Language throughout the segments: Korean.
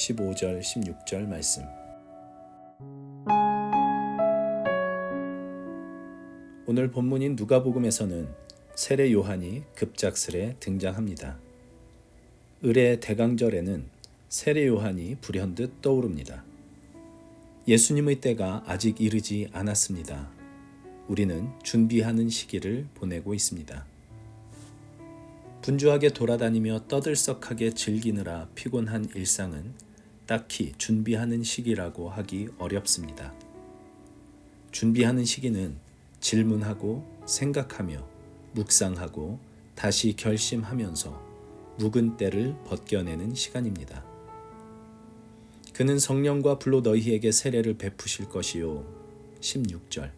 15절 16절 말씀 오늘 본문인 누가복음에서는 세례 요한이 급작스레 등장합니다. 을의 대강절에는 세례 요한이 불현듯 떠오릅니다. 예수님의 때가 아직 이르지 않았습니다. 우리는 준비하는 시기를 보내고 있습니다. 분주하게 돌아다니며 떠들썩하게 즐기느라 피곤한 일상은 딱히 준비하는 시기라고 하기 어렵습니다. 준비하는 시기는 질문하고 생각하며 묵상하고 다시 결심하면서 묵은 때를 벗겨내는 시간입니다. 그는 성령과 불로 너희에게 세례를 베푸실 것이요. 16절.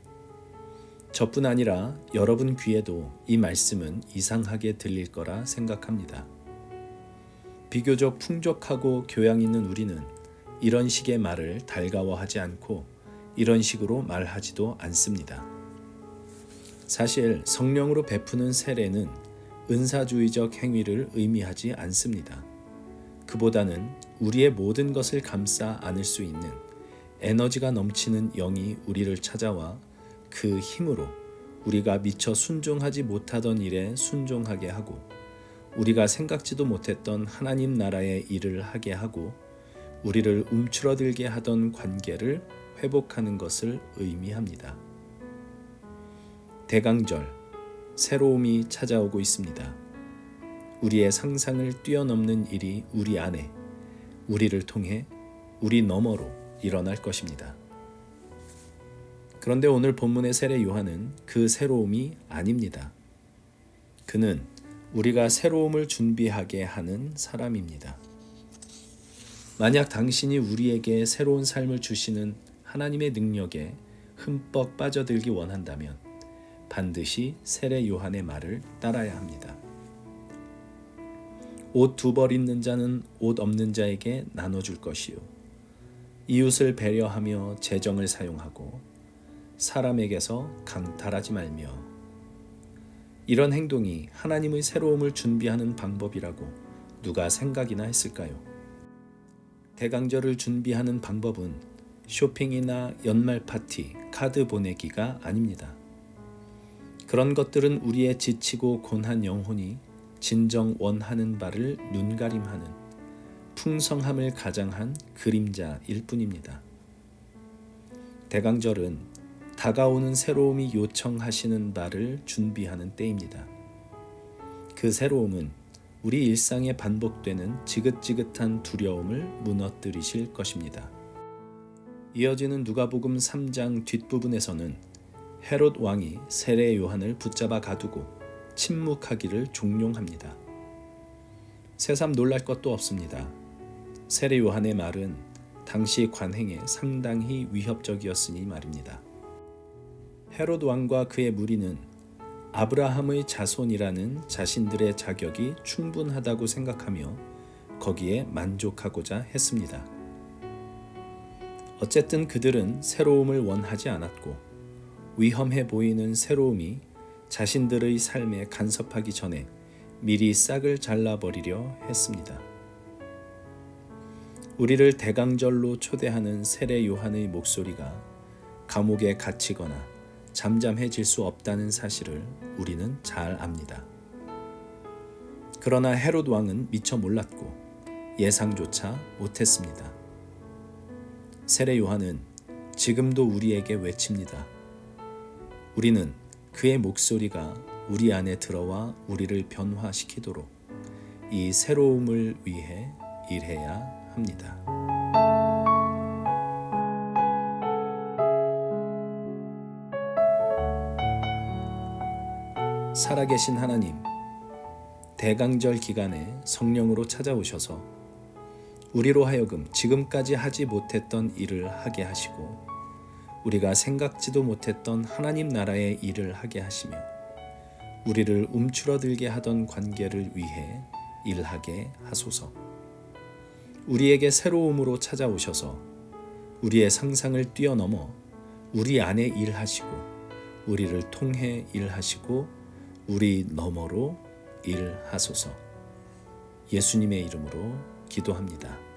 저뿐 아니라 여러분 귀에도 이 말씀은 이상하게 들릴 거라 생각합니다. 비교적 풍족하고 교양 있는 우리는 이런 식의 말을 달가워하지 않고 이런 식으로 말하지도 않습니다. 사실 성령으로 베푸는 세례는 은사주의적 행위를 의미하지 않습니다. 그보다는 우리의 모든 것을 감싸 안을 수 있는 에너지가 넘치는 영이 우리를 찾아와 그 힘으로 우리가 미처 순종하지 못하던 일에 순종하게 하고 우리가 생각지도 못했던 하나님 나라의 일을 하게 하고 우리를 움츠러들게 하던 관계를 회복하는 것을 의미합니다. 대강절, 새로움이 찾아오고 있습니다. 우리의 상상을 뛰어넘는 일이 우리 안에, 우리를 통해 우리 너머로 일어날 것입니다. 그런데 오늘 본문의 세례 요한은 그 새로움이 아닙니다. 그는 우리가 새로움을 준비하게 하는 사람입니다. 만약 당신이 우리에게 새로운 삶을 주시는 하나님의 능력에 흠뻑 빠져들기 원한다면 반드시 세례 요한의 말을 따라야 합니다. 옷 두벌 있는 자는 옷 없는 자에게 나눠줄 것이요. 이웃을 배려하며 재정을 사용하고 사람에게서 강탈하지 말며 이런 행동이 하나님의 새로움을 준비하는 방법이라고 누가 생각이나 했을까요? 대강절을 준비하는 방법은 쇼핑이나 연말 파티, 카드 보내기가 아닙니다. 그런 것들은 우리의 지치고 곤한 영혼이 진정 원하는 바를 눈가림하는 풍성함을 가장한 그림자일 뿐입니다. 대강절은 다가오는 새로움이 요청하시는 바를 준비하는 때입니다. 그 새로움은 우리 일상에 반복되는 지긋지긋한 두려움을 무너뜨리실 것입니다. 이어지는 누가복음 3장 뒷부분에서는 헤롯 왕이 세례 요한을 붙잡아 가두고 침묵하기를 종용합니다. 새삼 놀랄 것도 없습니다. 세례 요한의 말은 당시 관행에 상당히 위협적이었으니 말입니다. 헤롯 왕과 그의 무리는 아브라함의 자손이라는 자신들의 자격이 충분하다고 생각하며 거기에 만족하고자 했습니다. 어쨌든 그들은 새로움을 원하지 않았고 위험해 보이는 새로움이 자신들의 삶에 간섭하기 전에 미리 싹을 잘라버리려 했습니다. 우리를 대강절로 초대하는 세례 요한의 목소리가 감옥에 갇히거나 잠잠해질 수 없다는 사실을 우리는 잘 압니다. 그러나 헤롯 왕은 미처 몰랐고 예상조차 못했습니다. 세례 요한은 지금도 우리에게 외칩니다. 우리는 그의 목소리가 우리 안에 들어와 우리를 변화시키도록 이 새로움을 위해 일해야 합니다. 살아계신 하나님, 대강절 기간에 성령으로 찾아오셔서 우리로 하여금 지금까지 하지 못했던 일을 하게 하시고 우리가 생각지도 못했던 하나님 나라의 일을 하게 하시며 우리를 움츠러들게 하던 관계를 위해 일하게 하소서. 우리에게 새로움으로 찾아오셔서 우리의 상상을 뛰어넘어 우리 안에 일하시고 우리를 통해 일하시고 우리 너머로 일하소서. 예수님의 이름으로 기도합니다.